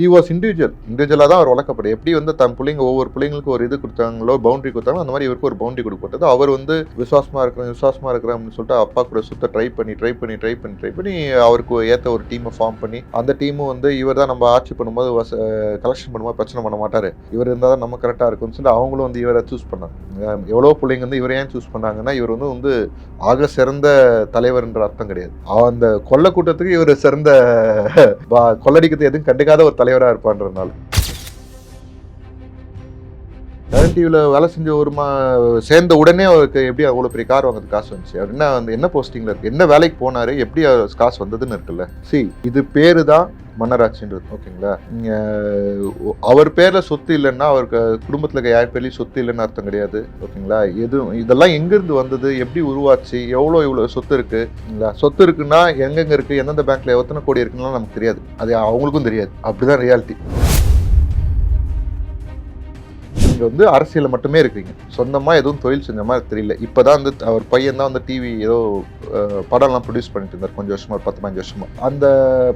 He was individual இண்டிவிஜுவலாக தான் அவர் வளர்க்கப்படும் எப்படி வந்து தன் பிள்ளைங்க ஒவ்வொரு பிள்ளைங்களுக்கு ஒரு இது கொடுத்தாங்களோ பவுண்டரி கொடுத்தாங்களோ அந்த மாதிரி இவருக்கு ஒரு பவுண்டரி கொடுக்கப்பட்டது. அவர் வந்து விசுவாசமாக இருக்கிறேன் விசுவாசமாக இருக்கிறேன் அப்படின்னு சொல்லிட்டு அப்பா கூட சுத்த ட்ரை பண்ணி ட்ரை பண்ணி ட்ரை பண்ணி ட்ரை பண்ணி அவருக்கு ஏற்ற ஒரு டீமை ஃபார்ம் பண்ணி அந்த டீமும் வந்து இவர் தான் நம்ம ஆட்சி பண்ணும்போது கலெக்ஷன் பண்ணும்போது பிரச்சனை பண்ண மாட்டார். இவர் இருந்தால் தான் நம்ம கரெக்டாக இருக்கும்னு சொல்லி அவங்களும் வந்து இவரை சூஸ் பண்ணாங்க. எவ்வளோ பிள்ளைங்க வந்து இவரை ஏன் சூஸ் பண்ணாங்கன்னா இவர் வந்து வந்து ஆக சிறந்த தலைவர்ன்ற அர்த்தம் கிடையாது. அந்த கொள்ளை கூட்டத்துக்கு இவர் சிறந்த பா- கொள்ளடிக்கிறது எதுவும் கண்டுக்காத ஒரு தலைவராக இருப்பான்றதுனால. டிவியில் வேலை செஞ்ச ஒரு மா சேர்ந்த உடனே அவருக்கு எப்படி அவ்வளோ பெரிய கார் வாங்குறது காசு வந்துச்சு? அவர் என்ன அந்த என்ன போஸ்டிங்கில் இருக்கு? என்ன வேலைக்கு போனார்? எப்படி அவர் காசு வந்ததுன்னு இருக்குல்ல? சி இது பேர் தான் மன்னராட்சின்றது ஓகேங்களா? அவர் பேரில் சொத்து இல்லைன்னா அவருக்கு குடும்பத்தில் இருக்க யார் பேர்லையும் சொத்து இல்லைன்னு அர்த்தம் கிடையாது ஓகேங்களா? எதுவும் இதெல்லாம் எங்கேருந்து வந்தது? எப்படி உருவாச்சு? எவ்வளோ இவ்வளோ சொத்து இருக்குங்களா சொத்து இருக்குன்னா எங்கெங்கே இருக்குது எந்தெந்த பேங்க்கில் எத்தனை கோடி இருக்குன்னா நமக்கு தெரியாது. அது அவங்களுக்கும் தெரியாது. அப்படிதான் ரியாலிட்டி நீங்கள் வந்து அரசியலில் மட்டுமே இருக்கிறீங்க. சொந்தமாக எதுவும் தொழில் செஞ்ச மாதிரி தெரியல. இப்பதான் வந்து அவர் பையன் தான் வந்து டிவி ஏதோ படம்லாம் ப்ரொடியூஸ் பண்ணிட்டு இருந்தார். கொஞ்சம் வருஷமா ஒரு பத்து பதினஞ்சு வருஷமா. அந்த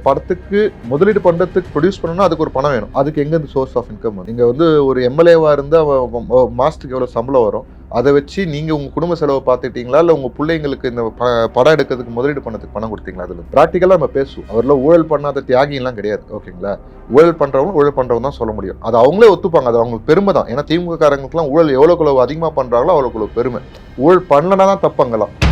படத்துக்கு முதலீடு பண்ணுறதுக்கு ப்ரொடியூஸ் பண்ணணும்னா அதுக்கு ஒரு பணம் வேணும். அதுக்கு எங்கேருந்து சோர்ஸ் ஆஃப் இன்கம் இங்கே வந்து ஒரு எம்எல்ஏவாக இருந்து அவன் மாதத்துக்கு எவ்வளோ சம்பளம் வரும்? அதை வச்சு நீங்கள் உங்கள் குடும்ப செலவை பார்த்துட்டீங்களா இல்லை உங்கள் பிள்ளைங்களுக்கு இந்த ப- படம் எடுக்கிறதுக்கு முதலீடு பண்ணதுக்கு பணம் கொடுத்தீங்களா? அதில் ப்ராக்டிக்கலாக நம்ம பேசுவோம். அவரில் ஊழல் பண்ணாத தியாகிலாம் கிடையாது. ஓகேங்களா? ஊழல் பண்ணுறவங்க ஊழல் பண்ணுறவங்க தான் சொல்ல முடியும். அது அவங்களே ஒத்துப்பாங்க. அது அவங்களுக்கு பெருமை தான். ஏன்னா திமுக காரங்களுக்குலாம் ஊழல் எவ்வளோக்கு அதிகமாக பண்ணுறாங்களோ அவ்வளோக்கு பெருமை. ஊழல் பண்ணலனா தான் தப்பங்கலாம்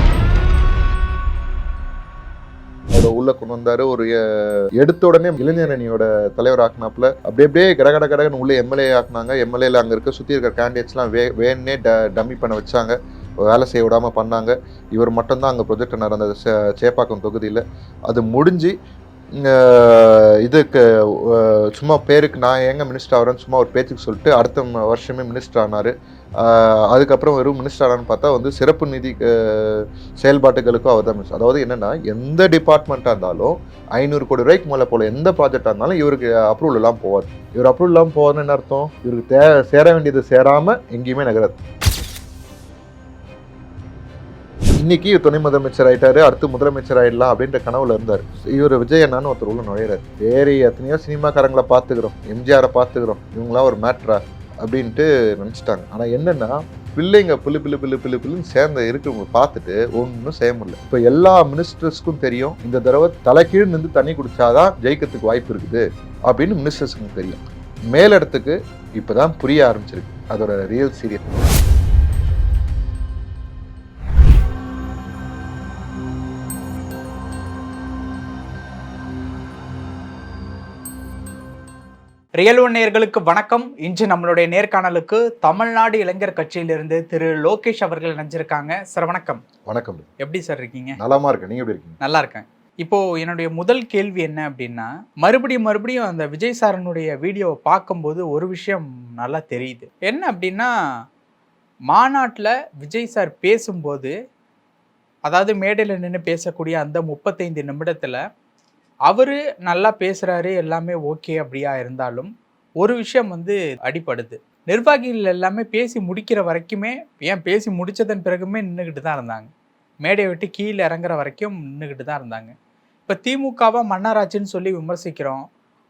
அதை உள்ள கொண்டு வந்தாரு. ஒரு எடுத்த உடனே இளைஞர் அணியோட தலைவர் ஆக்குனாப்புல. அப்படியே அப்படியே கட கடகன்னு உள்ள எம்எல்ஏ ஆக்குனாங்க. எம்எல்ஏல அங்க இருக்க சுத்தி இருக்கிற கேண்டிடேட்ஸ்லாம் வே வேணே ட டம்மி பண்ண வச்சாங்க. வேலை செய்ய விடாமல் பண்ணாங்க. இவர் மட்டும்தான் அங்கே ப்ரொஜெக்ட் நடந்த சே- சேப்பாக்கம் தொகுதியில். அது முடிஞ்சு இதுக்கு சும்மா பேருக்கு நான் எங்கே மினிஸ்டர் ஆகிறேன்னு சும்மா ஒரு பேச்சுக்கு சொல்லிட்டு அடுத்த வருஷமே மினிஸ்டர் ஆனார். அதுக்கப்புறம் வெறும் மினிஸ்டர் ஆனான்னு பார்த்தா வந்து சிறப்பு நிதி செயல்பாட்டுகளுக்கும் அவர் தான் மினிஸ்டர் அதாவது என்னென்னா எந்த டிபார்ட்மெண்ட்டாக இருந்தாலும் ஐநூறு கோடி ரூபாய்க்கு மேலே போல எந்த ப்ராஜெக்டாக இருந்தாலும் இவருக்கு அப்ரூவல் எல்லாம் போவார் இவர் அப்ரூவல் இல்லாமல் போவார்னு என்ன அர்த்தம்? இவருக்கு தே சேர வேண்டியது சேராமல் எங்கேயுமே நகராது. இன்னைக்கு துணை முதலமைச்சர் ஆயிட்டாரு அடுத்து முதலமைச்சர் ஆயிடலாம் அப்படின்ற கனவுல இருந்தார். இவர் விஜய் அண்ணான்னு ஒருத்தர் உள்ள நுழையிறாரு. வேறு எத்தனையோ சினிமாக்காரங்களை பார்த்துக்கிறோம் எம்ஜிஆரை பார்த்துக்கிறோம் இவங்களாம் ஒரு மேட்ரா அப்படின்ட்டு நினச்சிட்டாங்க. ஆனால் என்னென்னா பிள்ளைங்க பிள்ளு பிள்ளு பிள்ளு பிள்ளு பிள்ளுன்னு சேர்ந்த இருக்கிறவங்க பார்த்துட்டு ஒன்றும் செய்ய முடியல. இப்போ எல்லா மினிஸ்டர்ஸ்க்கும் தெரியும் இந்த தடவை தலைக்கீழ் நின்று தண்ணி குடிச்சாதான் ஜெயிக்கிறதுக்கு வாய்ப்பு இருக்குது அப்படின்னு மினிஸ்டர்ஸ்க்கும் தெரியும். மேலிடத்துக்கு இப்போதான் புரிய ஆரம்பிச்சிருக்கு. அதோட ரியல் சீரியஸ் ரியல் ஒன் நேயர்களுக்கு வணக்கம். இன்று நம்மளுடைய நேர்காணலுக்கு தமிழ்நாடு இளைஞர் கட்சியிலிருந்து திரு லோகேஷ் அவர்கள் நினைச்சிருக்காங்க சார் வணக்கம். வணக்கம். எப்படி சார் இருக்கீங்க? நலமா இருக்கு நீங்க எப்படி இருக்கீங்க? நல்லா இருக்கேன். இப்போ என்னுடைய முதல் கேள்வி என்ன அப்படின்னா மறுபடியும் மறுபடியும் அந்த விஜய் சாரனுடைய வீடியோவை பார்க்கும்போது ஒரு விஷயம் நல்லா தெரியுது. என்ன அப்படின்னா மாநாட்டில் விஜய் சார் பேசும்போது அதாவது மேடையில் நின்று பேசக்கூடிய அந்த முப்பத்தைந்து நிமிடத்தில் அவர் நல்லா பேசுகிறாரு எல்லாமே ஓகே அப்படியா இருந்தாலும் ஒரு விஷயம் வந்து அடிப்படுது நிர்வாகிகள் எல்லாமே பேசி முடிக்கிற வரைக்குமே ஏன் பேசி முடித்ததன் பிறகுமே நின்றுக்கிட்டு தான் இருந்தாங்க. மேடையை விட்டு கீழே இறங்குற வரைக்கும் நின்றுக்கிட்டு தான் இருந்தாங்க. இப்போ திமுகவை மன்னராட்சின்னு சொல்லி விமர்சிக்கிறோம்.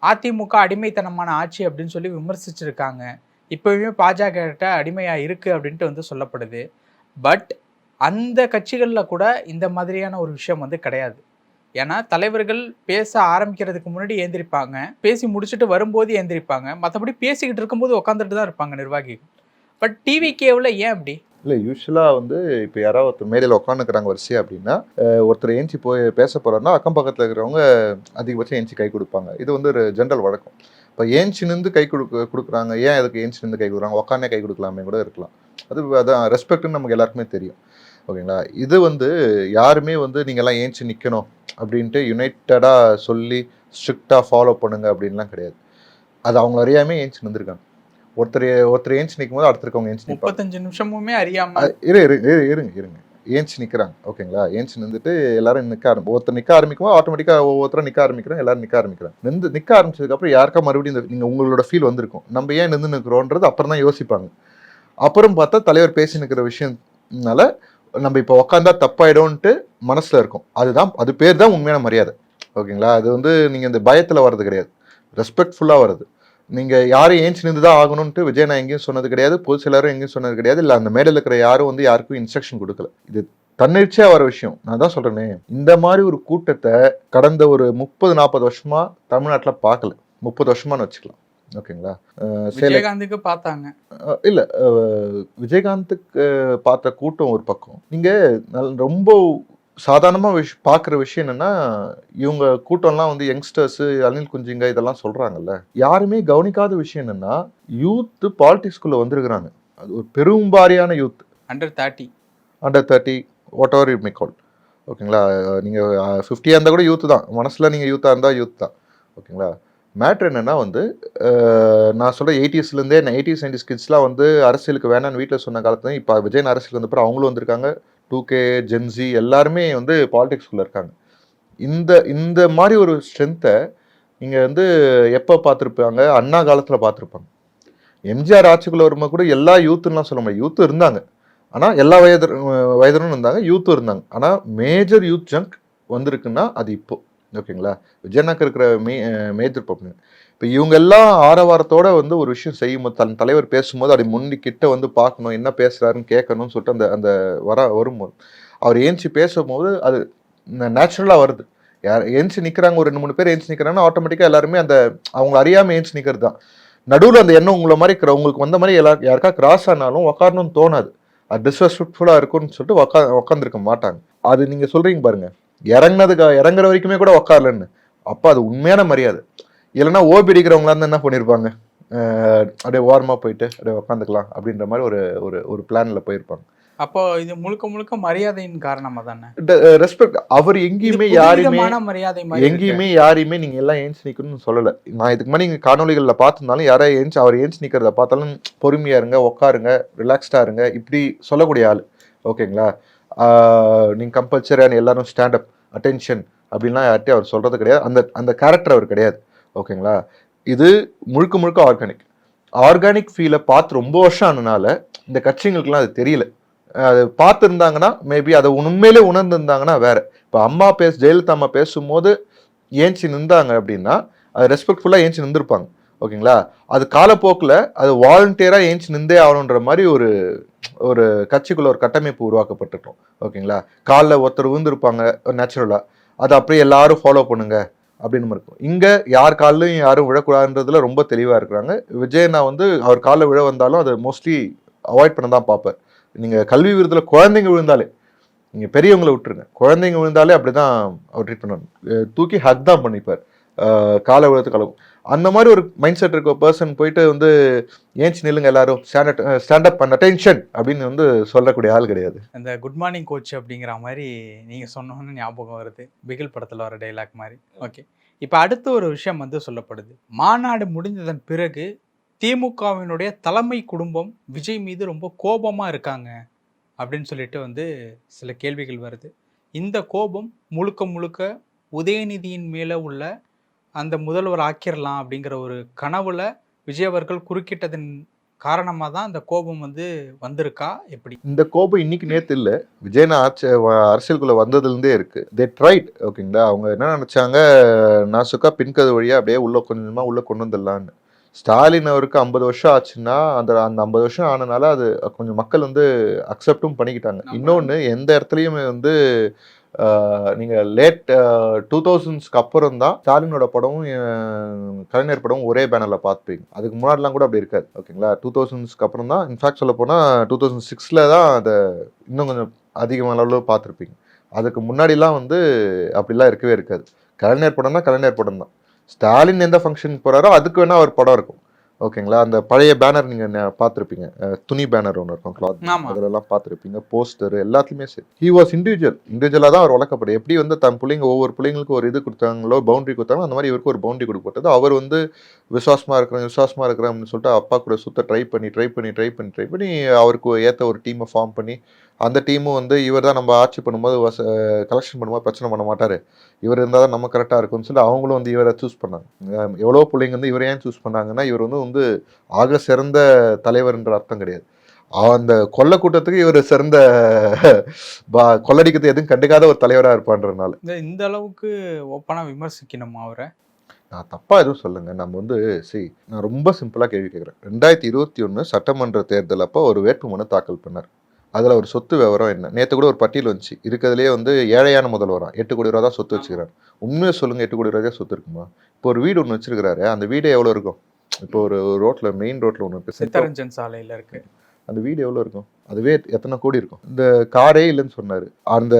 அதிமுக அடிமைத்தனமான ஆட்சி அப்படின்னு சொல்லி விமர்சிச்சிருக்காங்க. இப்போவுமே பாஜக கிட்ட அடிமையாக இருக்குது அப்படின்ட்டு வந்து சொல்லப்படுது. பட் அந்த கட்சிகளில் கூட இந்த மாதிரியான ஒரு விஷயம் வந்து கிடையாது. ஏன்னா தலைவர்கள் பேச ஆரம்பிக்கிறதுக்கு முன்னாடி ஏந்திரிப்பாங்க. பேசி முடிச்சுட்டு வரும்போது ஏந்திரிப்பாங்க. மற்றபடி பேசிக்கிட்டு இருக்கும்போது உட்காந்துட்டு தான் இருப்பாங்க நிர்வாகிகள். பட் டிவி கேவில் ஏன் அப்படி? இல்லை யூஸ்வலாக வந்து இப்போ யாராவது ஒருத்தர் மேடையில் உட்காந்துக்கிறாங்க வரிசையாக அப்படின்னா ஒருத்தர் ஏஞ்சி போய் பேச போறாருன்னா அக்கம் பக்கத்தில் இருக்கிறவங்க அதிகபட்சம் ஏஞ்சி கை கொடுப்பாங்க. இது வந்து ஒரு ஜென்ரல் வழக்கம். இப்போ ஏஞ்சி நின்று கை கொடு கொடுக்குறாங்க. ஏன் அதுக்கு ஏஞ்சி நின்று கை கொடுக்குறாங்க? உட்காந்தே கை கொடுக்கலாமே கூட இருக்கலாம். அது அதான் ரெஸ்பெக்ட்னு நமக்கு எல்லாருக்குமே தெரியும். ஓகேங்களா? இது வந்து யாருமே வந்து நீங்கள்லாம் ஏஞ்சி நிற்கணும் அப்படின்ட்டு யுனைட்டடாக சொல்லி ஸ்ட்ரிக்டாக ஃபாலோ பண்ணுங்க அப்படின்லாம் கிடையாது. அது அவங்க அறியாமே ஏஞ்சி நின்றுருக்காங்க. ஒருத்தர் ஒருத்தர் ஏஞ்சி நிற்கும் போது அடுத்தருக்கவங்க ஏஞ்சி முப்பத்தஞ்சு நிமிஷமுமே அறியாம அஹ் இரு இரு இரு இருங்க இருங்க. ஏஞ்சி நிற்கிறாங்க ஓகேங்களா? ஏஞ்சி நின்றுட்டு எல்லாரும் நிற்க ஆரம்பி ஒருத்தர் நிற்க ஆரம்பிக்கும் ஆட்டோமேட்டிக்காக ஒவ்வொருத்தரும் நிற்க ஆரம்பிக்கிறாங்க எல்லாரும் நிற்க ஆரம்பிக்கிறாங்க. நின்று நிற்க ஆரம்பிச்சதுக்கப்புறம் யாருக்கா மறுபடியும் இந்த நீங்கள் உங்களோட ஃபீல் வந்திருக்கும். நம்ம ஏன் நின்று நிற்கிறோன்றது அப்புறம் தான் யோசிப்பாங்க. அப்புறம் பார்த்தா தலைவர் பேசி நிற்கிற விஷயம்னால நம்ம இப்போ உக்காந்தா தப்பாயிடும்ட்டு மனசில் இருக்கும். அதுதான் அது பேர் தான் உண்மையான மரியாதை. ஓகேங்களா? அது வந்து நீங்கள் இந்த பயத்தில் வர்றது கிடையாது. ரெஸ்பெக்ட்ஃபுல்லாக வருது நீங்கள் யாரும் ஏஞ்சி நின்று தான் ஆகணும்ட்டு விஜய் நான் எங்கேயும் சொன்னது கிடையாது. பொது சிலரும் எங்கேயும் சொன்னது கிடையாது. இல்லை அந்த மேடையில் இருக்கிற யாரும் வந்து யாருக்கும் இன்ஸ்ட்ரக்ஷன் கொடுக்கல. இது தன்னிச்சையா வர விஷயம். நான் தான் சொல்றேனே. இந்த மாதிரி ஒரு கூட்டத்தை கடந்த ஒரு முப்பது நாற்பது வருஷமா தமிழ்நாட்டில் பார்க்கல. முப்பது வருஷமானு வச்சுக்கலாம். ஓகேங்களா? விஜயகாந்துக்கு பார்த்தாங்க. இல்ல விஜயகாந்துக்கு பார்த்த கூட்டம் ஒரு பக்கம். நீங்க ரொம்ப சாதாரணமா விஷ் பார்க்குற விஷயம் என்னன்னா இவங்க கூட்டம்லாம் வந்து யங்ஸ்டர்ஸ் அனில் குஞ்சிங்க இதெல்லாம் சொல்றாங்கல்ல. யாருமே கவனிக்காத விஷயம் என்னன்னா யூத் பாலிடிக்ஸ்குள்ள வந்திருக்கிறாங்க. அது ஒரு பெரும்பாரியான youth under thirty under thirty what ever you may call ஓகேங்களா நீங்கள் ஃபிஃப்டியாக இருந்தால் கூட யூத் தான். மனசில் நீங்கள் யூத்தாக இருந்தால் யூத் தான். ஓகேங்களா? மேட்ரு என்னென்னா வந்து நான் சொல்கிற எயிட்டிஸ்லேருந்தே எயிட்டிஸ் நைன்டிஸ் கிட்ஸ்லாம் வந்து அரசியலுக்கு வேணான்னு வீட்டில் சொன்ன காலத்துல இப்போ விஜயன் அரசியல் வந்தப்பறம் அவங்களும் வந்திருக்காங்க. டூ கே ஜென்சி எல்லாருமே வந்து பாலிடிக்ஸ்குள்ளே இருக்காங்க. இந்த இந்த மாதிரி ஒரு ஸ்ட்ரென்த்தை நீங்கள் வந்து எப்போ பார்த்துருப்பாங்க? அண்ணா காலத்தில் பார்த்துருப்பாங்க. எம்ஜிஆர் ஆட்சிக்குள்ளே வரும்போது கூட எல்லா யூத்துலாம் சொல்ல முடியாது. யூத்து இருந்தாங்க. ஆனால் எல்லா வயது வயதினரும் இருந்தாங்க யூத்தும் இருந்தாங்க. ஆனால் மேஜர் யூத் ஜங்க் வந்திருக்குன்னா அது இப்போது ஓகேங்களா? விஜயனாக்கு இருக்கிற மே மேஜர் பப்ளிக் இப்போ இவங்க எல்லாம் ஆரவாரத்தோட வந்து ஒரு விஷயம் செய்யும்போது தன் தலைவர் பேசும்போது அப்படி முன்னி கிட்ட வந்து பார்க்கணும் என்ன பேசுறாருன்னு கேட்கணும்னு சொல்லிட்டு அந்த அந்த வர வரும்போது. அவர் ஏஞ்சி பேசும்போது அது நேச்சுரலாக வருது. யார் ஏஞ்சி நிற்கிறாங்க ஒரு ரெண்டு மூணு பேர் ஏஞ்சி நிற்கிறாங்கன்னா ஆட்டோமேட்டிக்காக எல்லாருமே அந்த அவங்க அறியாமல் ஏஞ்சி நிற்கிறது தான். நடுவில் அந்த எண்ணம் உங்களை மாதிரி இருக்கிற- உங்களுக்கு வந்த மாதிரி எல்லா யாருக்கா கிராஸ் ஆனாலும் உக்காரணும்னு தோணாது. அது டிஸ்ரெஸ்பெக்ட்ஃபுல்லாக இருக்கும்னு சொல்லிட்டு உக்கா உக்காந்துருக்க மாட்டாங்க. அது நீங்கள் சொல்கிறீங்க பாருங்கள் இறங்குனதுக்கு இறங்குற வரைக்குமே கூட உக்காரலன்னு. அப்போ அது உண்மையான மரியாதை. இல்லைன்னா ஓபி அடிக்கிறவங்களா இருந்தா என்ன பண்ணியிருப்பாங்க அப்படியே ஓரமாக போயிட்டு அப்படியே உக்காந்துக்கலாம் அப்படின்ற மாதிரி ஒரு ஒரு ஒரு பிளானில் போயிருப்பாங்க. அப்போ இது முழுக்க முழுக்க மரியாதையின் காரணமா தானே ரெஸ்பெக்ட் அவர் எங்கேயுமே யாரையுமே மரியாதை மாதிரி. எங்கேயுமே யாரையுமே நீங்க எல்லாம் ஏஞ்சி நிக்கணும்னு சொல்லல. நான் இதுக்கு முன்னாடி நீங்க காணொலிகளில் பார்த்திருந்தாலும் யாராவது ஏஞ்சி அவர் ஏஞ்சி நிக்கிறத பார்த்தாலும் பொறுமையா இருங்க உட்காருங்க ரிலாக்ஸ்டா இருங்க இப்படி சொல்லக்கூடிய ஆள். ஓகேங்களா? நீங்கள் கம்பல்சரியான எல்லாரும் ஸ்டாண்டப் அட்டென்ஷன் அப்படின்லாம் யார்கிட்டயும் அவர் சொல்கிறது கிடையாது. அந்த அந்த கேரக்டர் அவர் கிடையாது. ஓகேங்களா இது முழுக்க முழுக்க ஆர்கானிக் ஆர்கானிக் ஃபீலை பார்த்து ரொம்ப வருஷம் ஆனனால இந்த கட்சிங்களுக்குலாம் அது தெரியல. அது பார்த்துருந்தாங்கன்னா மேபி அதை உண்மையிலே உணர்ந்துருந்தாங்கன்னா வேற. இப்போ அம்மா பேச ஜெயலலிதா அம்மா பேசும்போது ஏஞ்சி நின்றாங்க அப்படின்னா அது ரெஸ்பெக்ட்ஃபுல்லாக ஏஞ்சி நின்றுருப்பாங்க. ஓகேங்களா? அது காலப்போக்கில் அது வாலண்டியராக ஏஞ்சி நின்றே ஆகணுன்ற மாதிரி ஒரு ஒரு கட்சிக்குள்ள ஒரு கட்டமைப்பு உருவாக்கப்பட்டிருக்கும். ஓகேங்களா? காலில் ஒருத்தர் விழுந்திருப்பாங்க நேச்சுரலாக அதை அப்படியே எல்லாரும் ஃபாலோ பண்ணுங்க அப்படின்னு இருக்கும். இங்கே யார் காலிலும் யாரும் விழக்கூடாதுன்றதுல ரொம்ப தெளிவாக இருக்கிறாங்க. விஜய் நான் வந்து அவர் காலில் விழ வந்தாலும் அதை மோஸ்ட்லி அவாய்ட் பண்ண தான் பார்ப்பேன் நீங்கள் கல்வி விருதில் குழந்தைங்க விழுந்தாலே நீங்கள் பெரியவங்களை விட்டுருங்க. குழந்தைங்க விழுந்தாலே அப்படி தான் அவர் ட்ரீட் பண்ணணும். தூக்கி ஹக் தான் பண்ணிப்பார். கால விழுத்து கலவும் அந்த மாதிரி ஒரு மைண்ட் செட் இருக்க பர்சன் போயிட்டு வந்து ஏஞ்சி நில்லுங்க எல்லாரும் ஸ்டாண்டர்ட் ஸ்டாண்டப் பண்ண அட்டென்ஷன் அப்படின்னு வந்து சொல்லக்கூடிய ஆள் கிடையாது. அந்த குட் மார்னிங் கோச் அப்படிங்கிற மாதிரி நீங்கள் சொன்னோன்னு ஞாபகம் வருது. பிகில் படத்தில் வர டைலாக் மாதிரி. ஓகே இப்போ அடுத்த ஒரு விஷயம் வந்து சொல்லப்படுது. மாநாடு முடிந்ததன் பிறகு திமுகவினுடைய தலைமை குடும்பம் விஜய் மீது ரொம்ப கோபமாக இருக்காங்க அப்படின்னு சொல்லிட்டு வந்து சில கேள்விகள் வருது. இந்த கோபம் முழுக்க முழுக்க உதயநிதியின் மேலே உள்ள அந்த முதல்வர் ஆக்கிரலாம் அப்படிங்கிற ஒரு கனவுல விஜய் அவர்கள் குறுக்கிட்டதன் காரணமாக தான் அந்த கோபம் வந்து வந்திருக்கா? எப்படி? இந்த கோபம் இன்னைக்கு நேத்து இல்ல. விஜயனா ஆட்சி அரசியலுக்குள்ள வந்ததுலேருந்தே இருக்கு. தே ட்ரைட் ஓகேங்களா அவங்க என்ன நினைச்சாங்க? நாசுக்கா பின்கது வழியா அப்படியே உள்ள கொஞ்சமா உள்ள கொண்டு வந்துடலான்னு. ஸ்டாலின் அவருக்கு ஐம்பது வருஷம் ஆச்சுன்னா அந்த அந்த ஐம்பது வருஷம் ஆனனால அது கொஞ்சம் மக்கள் வந்து அக்செப்டும் பண்ணிக்கிட்டாங்க. இன்னொன்று எந்த இடத்துலையுமே வந்து நீங்கள் நீங்க லேட் டூ தௌசண்ட்ஸ்க்கு அப்புறம் தான் ஸ்டாலினோட படமும் கலைஞர் படமும் ஒரே பேனர்ல பார்த்துப்பீங்க. அதுக்கு முன்னாடிலாம் கூட அப்படி இருக்காது ஓகேங்களா டூ தௌசண்ட்ஸ்க்கு அப்புறம் தான் இன்ஃபேக்ட் சொல்ல போனா டூ தௌசண்ட் சிக்ஸ்ல தான் அதை இன்னும் கொஞ்சம் அதிகமான அளவில் பார்த்துருப்பீங்க. அதுக்கு முன்னாடிலாம் வந்து அப்படிலாம் இருக்கவே இருக்காது. கலைஞர் படம்னா கலைஞர் படம் தான். ஸ்டாலின் எந்த ஃபங்க்ஷனுக்கு போறாரோ அதுக்கு வேணா ஒரு படம் இருக்கும். ஓகேங்களா? அந்த பழைய பேனர் நீங்க பார்த்திருப்பீங்க. துணி பேனர் ஒன்று இருக்கும் கிளாத். அதிலெல்லாம் பார்த்துருப்பீங்க. போஸ்டர் எல்லாத்துலயுமே சரி. ஹி வாஸ் இண்டிவிஜுவல் இண்டிவிஜுவலாக தான் அவர் வளர்க்கப்படும் எப்படி வந்து தன் பிள்ளைங்க ஒவ்வொரு பிள்ளைங்களுக்கும் ஒரு இது கொடுத்தாங்களோ பவுண்டரி கொடுத்தாங்களோ அந்த மாதிரி இவருக்கு ஒரு பவுண்டரி கொடுக்கப்பட்டது. அவர் வந்து விசுவாசமா இருக்கிறேன் விசுவாசமா இருக்கிறேன் அப்படின்னு சொல்லிட்டு அப்பா கூட சுத்த ட்ரை பண்ணி ட்ரை பண்ணி ட்ரை பண்ணி ட்ரை பண்ணி அவருக்கு ஏற்ற ஒரு டீமை ஃபார்ம் பண்ணி அந்த டீமும் வந்து இவர் தான் நம்ம ஆட்சி பண்ணும்போது கலெக்ஷன் பண்ணும்போது பிரச்சனை பண்ண மாட்டாரு. இவர் இருந்தால் தான் நம்ம கரெக்டாக இருக்கும்னு சொல்லி அவங்களும் வந்து இவரை சூஸ் பண்ணாங்க. எவ்வளோ பிள்ளைங்க வந்து இவரை ஏன் சூஸ் பண்ணாங்கன்னா இவர் வந்து வந்து ஆக சிறந்த தலைவர்ன்ற அர்த்தம் கிடையாது. அந்த கொல்ல கூட்டத்துக்கு இவர் சிறந்த கொள்ளடிக்கிறது எதுவும் கண்டுக்காத ஒரு தலைவராக இருப்பான்றதுனால. இந்த அளவுக்கு ஓப்பனாக விமர்சிக்கணுமா அவரை? நான் தப்பா எதுவும் சொல்லுங்க நம்ம வந்து சி நான் ரொம்ப சிம்பிளா கேள்வி கேட்குறேன். ரெண்டாயிரத்தி இருபத்தி ஒன்று சட்டமன்ற தேர்தல் அப்போ ஒரு வேட்புமனு தாக்கல் பண்ணார். அதில் ஒரு சொத்து விவரம் என்ன? நேற்று கூட ஒரு பட்டியல் வந்துச்சு. இருக்கிறதுலே வந்து ஏழையான முதல்வரான் எட்டு கோடி ரூபா தான் சொத்து வச்சுக்கிறார். உண்மையை சொல்லுங்க எட்டு கோடி ரூபா தான் சொத்து இருக்குமா? இப்போ ஒரு வீடு ஒன்று வச்சிருக்கிறாரு. அந்த வீடு எவ்வளோ இருக்கும்? இப்போ ஒரு ரோட்ல மெயின் ரோட்ல ஒன்று இருக்கு. சித்தரஞ்சன் சாலையில இருக்கு. அந்த வீடு எவ்வளோ இருக்கும்? அதுவே எத்தனை கோடி இருக்கும்? இந்த காரே இல்லைன்னு சொன்னாரு. அந்த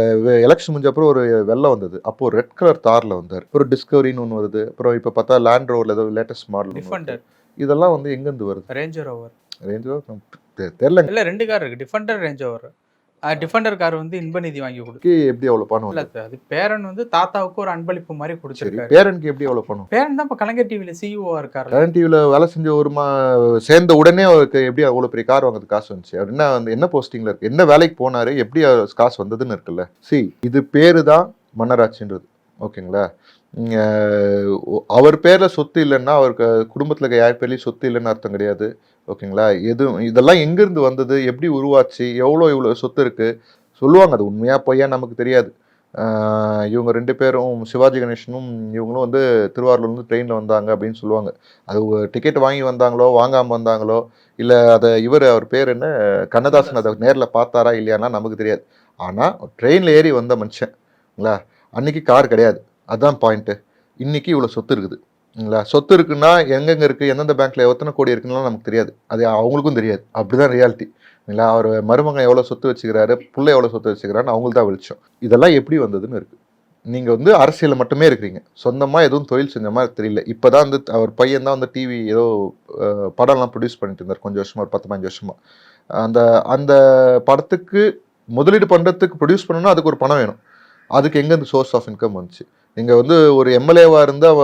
எலெக்ஷன் முடிஞ்ச அப்புறம் ஒரு வெள்ளம் வந்தது. அப்போ ரெட் கலர் தார்ல வந்தார். அப்புறம் டிஸ்கவரின்னு ஒன்று வருது. அப்புறம் இப்போ பார்த்தா லேண்ட் ரோட்ல ஏதோ லேட்டஸ்ட் மாடல் இதெல்லாம் வந்து எங்கேருந்து வருது? ரேஞ்சர் ஓவர் ரேஞ்ச் தெரியல இல்ல ரெண்டு கார் இருக்கு. Defender range rover defender car வந்து இன்ப நிதி வாங்கி கொடுத்து எப்படி எவ்வளோ பணம் இல்ல? அது பேரன் வந்து தாத்தாவுக்கு ஒரு அன்பளிப்பு மாதிரி சரி கொடுச்சிருக்காரு பேரனுக்கு எப்படி எவ்வளோ பணம்? பேரன் தான் இப்ப கலைஞர் டிவில சிஇஓ இருக்காரு. கரண்ட் டிவியில் வேலை செஞ்ச ஒரு மா சேர்ந்த உடனே அவருக்கு எப்படி அவ்வளோ பெரிய கார் வாங்குறது காசு வந்துச்சு? அவர் என்ன வந்து என்ன போஸ்டிங்கில் இருக்கு? என்ன வேலைக்கு போனாரு? எப்படி காசு வந்ததுன்னு இருக்குல்ல? சி இது பேரு தான் மன்னராட்சின்றது. ஓகேங்களா? அவர் பேரில் சொத்து இல்லைன்னா அவருக்கு குடும்பத்தில் இருக்க யார் பேர்லேயும் சொத்து இல்லைன்னு அர்த்தம் கிடையாது. ஓகேங்களா? எது இதெல்லாம் எங்கேருந்து வந்தது? எப்படி உருவாச்சு? எவ்வளோ இவ்வளோ சொத்து இருக்குது சொல்லுவாங்க. அது உண்மையாக பொய்யா நமக்கு தெரியாது. இவங்க ரெண்டு பேரும் சிவாஜி கணேசனும் இவங்களும் வந்து திருவாரூர்லேருந்து ட்ரெயினில் வந்தாங்க அப்படின்னு சொல்லுவாங்க. அது டிக்கெட் வாங்கி வந்தாங்களோ வாங்காமல் வந்தாங்களோ இல்லை அதை இவர் அவர் பேர் என்ன? கண்ணதாசன் அதை நேரில் பார்த்தாரா இல்லையானா நமக்கு தெரியாது. ஆனால் ட்ரெயினில் ஏறி வந்த மனுஷன்ங்களா அன்னைக்கு கார் கிடையாது. அதுதான் பாயிண்ட்டு இன்றைக்கி இவ்வளோ சொத்து இருக்குது. இல்லை சொத்து இருக்குன்னா எங்கெங்கே இருக்குது எந்தெந்த பேங்க்கில் எத்தனை கோடி இருக்குன்னா நமக்கு தெரியாது. அது அவங்களுக்கும் தெரியாது. அப்படிதான் ரியாலிட்டி இல்லை அவர் மருமகன் எவ்வளோ சொத்து வச்சுக்கிறாரு? புள்ள எவ்வளோ சொத்து வச்சுக்கிறான்னு அவங்களுக்கு தான் வெளிச்சம். இதெல்லாம் எப்படி வந்ததுன்னு இருக்குது நீங்கள் வந்து அரசியலில் மட்டுமே இருக்கிறீங்க. சொந்தமாக எதுவும் தொழில் செஞ்ச மாதிரி தெரியல. இப்போ தான் வந்து அவர் பையன் தான் வந்து டிவி ஏதோ படம்லாம் ப்ரொடியூஸ் பண்ணிட்டு இருந்தார். கொஞ்சம் வருஷமா ஒரு பத்து பதினஞ்சு வருஷமா. அந்த அந்த படத்துக்கு முதலீடு பண்ணுறதுக்கு ப்ரொடியூஸ் பண்ணணும்னா அதுக்கு ஒரு பணம் வேணும். அதுக்கு எங்கேருந்து சோர்ஸ் ஆஃப் இன்கம் வந்துச்சு? நீங்கள் வந்து ஒரு எம்எல்ஏவாக இருந்தால்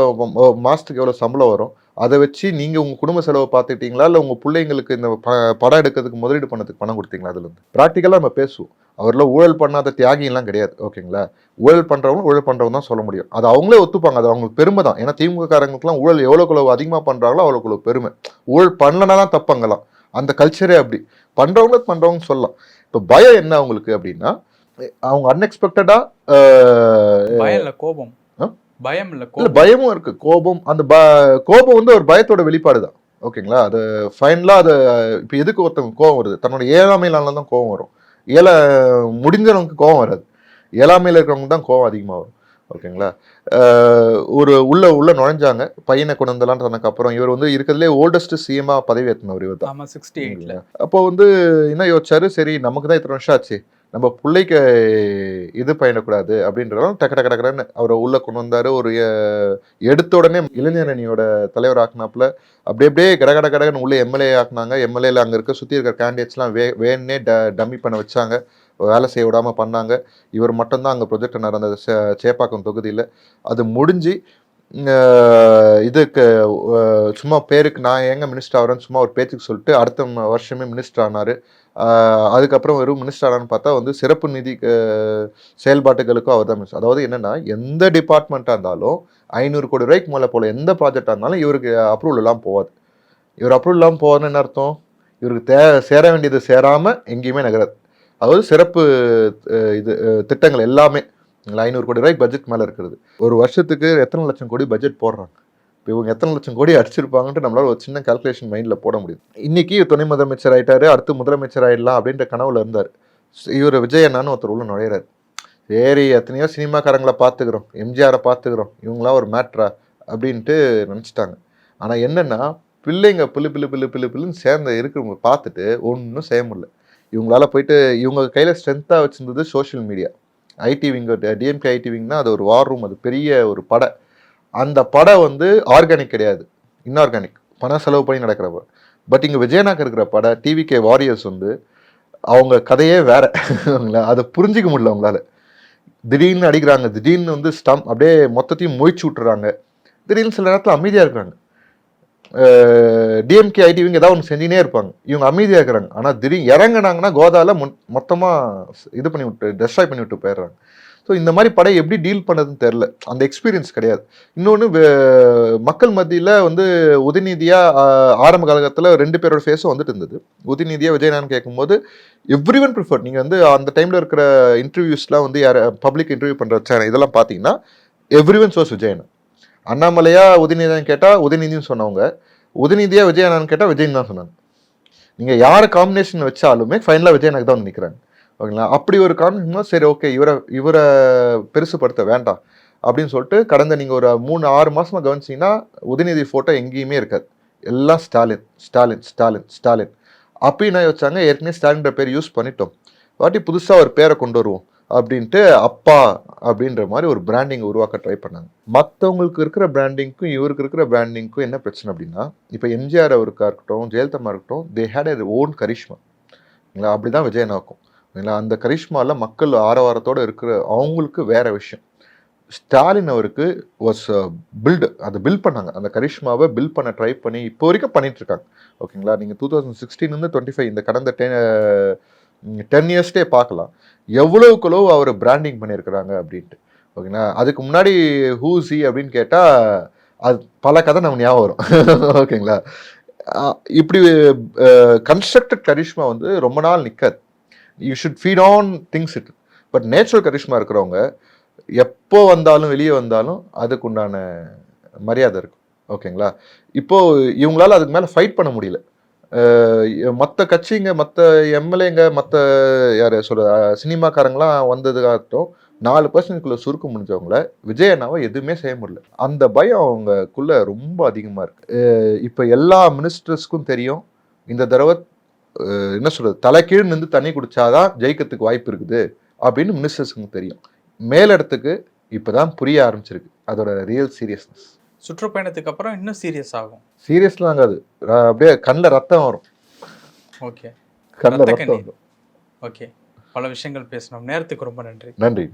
மாதத்துக்கு எவ்வளோ சம்பளம் வரும்? அதை வச்சு நீங்கள் உங்கள் குடும்ப செலவை பார்த்துக்கிட்டீங்களா? இல்லை உங்கள் பிள்ளைங்களுக்கு இந்த ப- படம் எடுக்கிறதுக்கு முதலீடு பண்ணதுக்கு பணம் கொடுத்தீங்களா அதுலேருந்து? ப்ராக்டிக்கலாக நம்ம பேசுவோம். அவரில் ஊழல் பண்ணாத தியாகிலாம் கிடையாது ஓகேங்களா? ஊழல் பண்ணுறவங்க ஊழல் பண்ணுறவங்க தான் சொல்ல முடியும். அது அவங்களே ஒத்துப்பாங்க. அது அவங்களுக்கு பெருமை தான். ஏன்னா திமுக காரங்களுக்குலாம் ஊழல் எவ்வளோக்குள்ள அதிகமாக பண்ணுறாங்களோ அவ்வளோக்குள்ள பெருமை. ஊழல் பண்ணலனா தான் தப்பங்கலாம் அந்த கல்ச்சரே அப்படி. பண்ணுறவங்க பண்ணுறவங்க சொல்லலாம். இப்போ பயம் என்ன அவங்களுக்கு அப்படின்னா அவங்க அன்எக்ஸ்பெக்டடாக கோபம்? பயம் இல்ல பயமும் இருக்கு. கோபம் அந்த ப கோபம் வந்து ஒரு பயத்தோட வெளிப்பாடு தான். ஓகேங்களா? அது ஃபைனலாக அது இப்போ எதுக்கு ஒருத்தவங்க கோபம் வருது? தன்னோட ஏழாமையினால தான் கோபம் வரும். ஏழை முடிஞ்சவங்களுக்கு கோபம் வராது. ஏழாமையில் இருக்கிறவங்க தான் கோபம் அதிகமாக வரும். ஓகேங்களா? ஒரு உள்ள உள்ள நுழைஞ்சாங்க. பையனை கொண்டு வந்தலான்னு அப்புறம் இவர் வந்து இருக்கிறதுலே ஓல்டஸ்ட் சிஎம்மா பதவி ஏற்றினவர் இவர் தான் அப்போ வந்து என்ன யோசிச்சாரு? சரி நமக்கு தான் இத்தனை வருஷம் ஆச்சு. நம்ம பிள்ளைக்கு இது பயணக்கூடாது அப்படின்றதால டக்கு டக்கு டக்குன்னு அவரை உள்ளே கொண்டு வந்தார். ஒரு எடுத்த உடனே இளைஞர் அணியோட தலைவர் ஆக்குனாப்புல. அப்படியே அப்படியே கட கட கடகன்னு உள்ளே எம்எல்ஏ ஆக்குனாங்க. எம்எல்ஏல அங்கே இருக்க சுற்றி இருக்கிற கேண்டிடேட்ஸ்லாம் வே வேணே ட டம்மி பண்ண வச்சாங்க. வேலை செய்ய விடாமல் பண்ணாங்க. இவர் மட்டும்தான் அங்கே ப்ரொஜெக்ட் நடந்தது சே- சேப்பாக்கம் தொகுதியில். அது முடிஞ்சு இதுக்கு சும்மா பேருக்கு நான் ஏங்க மினிஸ்டர் ஆகிறேன்னு சும்மா ஒரு பேச்சுக்கு சொல்லிட்டு அடுத்த வருஷமே மினிஸ்டர் ஆனாரு. அதுக்கப்புறம் வெறும் மினிஸ்டர் ஆனான்னு பார்த்தா வந்து சிறப்பு நிதி செயல்பாட்டுகளுக்கும் அவர் தான் மினிஸ்டர் அதாவது என்னன்னா எந்த டிபார்ட்மெண்ட்டாக இருந்தாலும் ஐநூறு கோடி ரூபாய்க்கு மேலே போல எந்த ப்ராஜெக்டாக இருந்தாலும் இவருக்கு அப்ரூவல் எல்லாம் போகாது இவர் அப்ரூவல் இல்லாமல் போகாதுன்னு என்ன அர்த்தம்? இவருக்கு தே சேர வேண்டியது சேராமல் எங்கேயுமே நகராது. அதாவது சிறப்பு இது திட்டங்கள் எல்லாமே. ஐநூறு கோடி ரூபாய்க்கு பட்ஜெட் மேலே இருக்கிறது. ஒரு வருஷத்துக்கு எத்தனை லட்சம் கோடி பட்ஜெட் போடுறாங்க? இப்போ இவங்க எத்தனை லட்சம் கோடி அடிச்சிருப்பாங்கன்ட்டு நம்மளால் ஒரு சின்ன கால்குலேஷன் மைண்டில் போட முடியும். இன்னைக்கு துணை முதலமைச்சர் ஆயிட்டாரு அடுத்து முதலமைச்சர் ஆயிடலாம் அப்படின்ற கனவுல இருந்தார். இவர் விஜய் அண்ணான்னு ஒருத்தர் உள்ள நுழையிறார். சரி எத்தனையோ சினிமாக்காரங்களை பார்த்துக்கிறோம் எம்ஜிஆரை பார்த்துக்கிறோம் இவங்களாம் ஒரு மேட்ரா அப்படின்ட்டு நினச்சிட்டாங்க. ஆனால் என்னென்னா பிள்ளைங்க பிள்ளு பிள்ளு பிள்ளு பிள்ளு பிள்ளுன்னு சேர்ந்த இருக்கிறவங்க பார்த்துட்டு ஒன்றும் செய்ய முடியல. இவங்களால போயிட்டு இவங்க கையில் ஸ்ட்ரென்த்தாக வச்சுருந்தது social media IT wing DMK IT விங்னா அது ஒரு வார் ரூம் அது பெரிய ஒரு படை. அந்த படை வந்து ஆர்கானிக் கிடையாது இன்ஆர்கானிக் பணம் செலவு பண்ணி நடக்கிறப்ப. பட் இங்கே விஜயநாக்கு இருக்கிற படை டிவிகே வாரியர்ஸ் வந்து அவங்க கதையே வேற. அவங்கள அதை புரிஞ்சிக்க முடியல அவங்களால. திடீர்னு அடிக்கிறாங்க திடீர்னு வந்து ஸ்டம் அப்படியே மொத்தத்தையும் மொய்ச்சு விட்டுறாங்க. திடீர்னு சில நேரத்தில் அமைதியாக இருக்கிறாங்க டிஎம்கே ஐடிவிங்க ஏதாவது ஒன்று செஞ்சுனே இருப்பாங்க. இவங்க அமைதியாக இருக்கிறாங்க. ஆனால் திடீர் இறங்குனாங்கன்னா கோதால மொத்தமாக இது பண்ணி விட்டு டெஸ்ட்ராய் பண்ணி விட்டு போயிடுறாங்க. ஸோ இந்த மாதிரி படை எப்படி டீல் பண்ணதுன்னு தெரில அந்த எக்ஸ்பீரியன்ஸ் கிடையாது. இன்னொன்று மக்கள் மத்தியில் வந்து உதயநிதியாக ஆரம்ப காலகட்டத்தில் ரெண்டு பேரோட ஃபேஸும் வந்துட்டு இருந்தது. உதயநிதியாக விஜயநாதன் கேட்கும்போது எவ்ரி ஒன் ப்ரிஃபர் நீங்கள் வந்து அந்த டைமில் இருக்கிற இன்டர்வியூஸ்லாம் வந்து யார் பப்ளிக் இன்டர்வியூ பண்ணுற சேனல் இதெல்லாம் பார்த்தீங்கன்னா எவ்ரி ஒன் சோர்ஸ் விஜயன். அண்ணாமலையா உதயநிதியான்னு கேட்டால் உதயநிதினு சொன்னவங்க. உதயநிதியா விஜயனான்னு கேட்டால் விஜயன் தான் சொன்னாங்க. நீங்கள் யார் காம்பினேஷன் வச்சாலுமே ஃபைனலாக விஜய் எனக்கு தான் நிற்கிறாங்க ஓகேங்களா? அப்படி ஒரு காம்பினேஷன் சரி ஓகே இவரை இவரை பெருசுப்படுத்த வேண்டாம். அப்படின்னு சொல்லிட்டு கடந்த நீங்கள் ஒரு மூணு ஆறு மாதமாக கவனிச்சீங்கன்னா உதயநிதி ஃபோட்டோ எங்கேயுமே இருக்காது. எல்லாம் ஸ்டாலின் ஸ்டாலின் ஸ்டாலின் ஸ்டாலின். அப்போ வச்சாங்க ஏற்கனவே ஸ்டாலின்ற பேர் யூஸ் பண்ணிட்டோம். வாட்டி புதுசாக ஒரு பேரை கொண்டு வருவோம். அப்படின்ட்டு அப்பா அப்படின்ற மாதிரி ஒரு பிராண்டிங் உருவாக்க ட்ரை பண்ணாங்க. மற்றவங்களுக்கு இருக்கிற பிராண்டிங்க்கும் இவருக்கு இருக்கிற பிராண்டிங்க்கும் என்ன பிரச்சனை அப்படின்னா இப்போ எம்ஜிஆர் அவருக்கா இருக்கட்டும் ஜெயலலிதா இருக்கட்டும் they had a own charisma இல்லைங்களா? அப்படி தான் விஜயனாக்கும் இல்லைங்களா? அந்த கரிஷ்மாவில் மக்கள் ஆரவாரத்தோடு இருக்கிற அவங்களுக்கு வேறு விஷயம். ஸ்டாலின் அவருக்கு வாஸ் பில்டு அதை பில்ட் பண்ணாங்க. அந்த கரிஷ்மாவை பில்ட் பண்ண ட்ரை பண்ணி இப்போ வரைக்கும் பண்ணிகிட்ருக்காங்க ஓகேங்களா? நீங்கள் டூ தௌசண்ட் சிக்ஸ்டீன்லேருந்து டுவெண்ட்டி ஃபைவ் இந்த கடந்த டென் டென் இயர்ஸ்டே பார்க்கலாம். எவ்வளவுக்குளவு அவர் பிராண்டிங் பண்ணியிருக்கிறாங்க அப்படின்ட்டு. ஓகேங்களா? அதுக்கு முன்னாடி ஹூசி அப்படின்னு கேட்டால் அது பல கதை நம்ம ஞாபகம் வரும். ஓகேங்களா? இப்படி கன்ஸ்ட்ரக்டட் கரிஷ்மா வந்து ரொம்ப நாள் நிற்காது you should feed on things it but natural charisma இருக்கிறவங்க எப்போ வந்தாலும் வெளியே வந்தாலும் அதுக்குண்டான மரியாதை இருக்கும். ஓகேங்களா? இப்போது இவங்களால அதுக்கு மேலே ஃபைட் பண்ண முடியல. மற்ற கட்சிங்க மற்ற எம்எல்ஏங்க மற்ற யார் சொல்கிற சினிமாக்காரங்களாம் வந்ததுக்காகட்டும் நாலு பர்சன்ட்குள்ளே சுருக்க முடிஞ்சவங்கள விஜய் அண்ணாவை எதுவுமே செய்ய முடியல. அந்த பயம் அவங்கக்குள்ளே ரொம்ப அதிகமாக இருக்குது இப்போ எல்லா மினிஸ்டர்ஸ்க்கும் தெரியும் இந்த தடவை என்ன சொல்கிறது தலைக்கீழ் நின்று தண்ணி குடித்தாதான் ஜெயிக்கிறதுக்கு வாய்ப்பு இருக்குது அப்படின்னு மினிஸ்டர்ஸுக்கும் தெரியும். மேலிடத்துக்கு இப்பதான் புரிய ஆரம்பிச்சிருக்கு அதோட ரியல் சீரியஸ்னஸ் சுற்றுப்பயணத்துக்கு அப்புறம் இன்னும் சீரியஸ் ஆகும். சீரியஸ்லாம் ஆகாது அப்படியே கண்ணில் ரத்தம் வரும். ஓகே கண்ணில் ரத்த ரத்தம். வரும். ஓகே பல விஷயங்கள் பேசணும் நேரத்துக்கு ரொம்ப நன்றி நன்றி.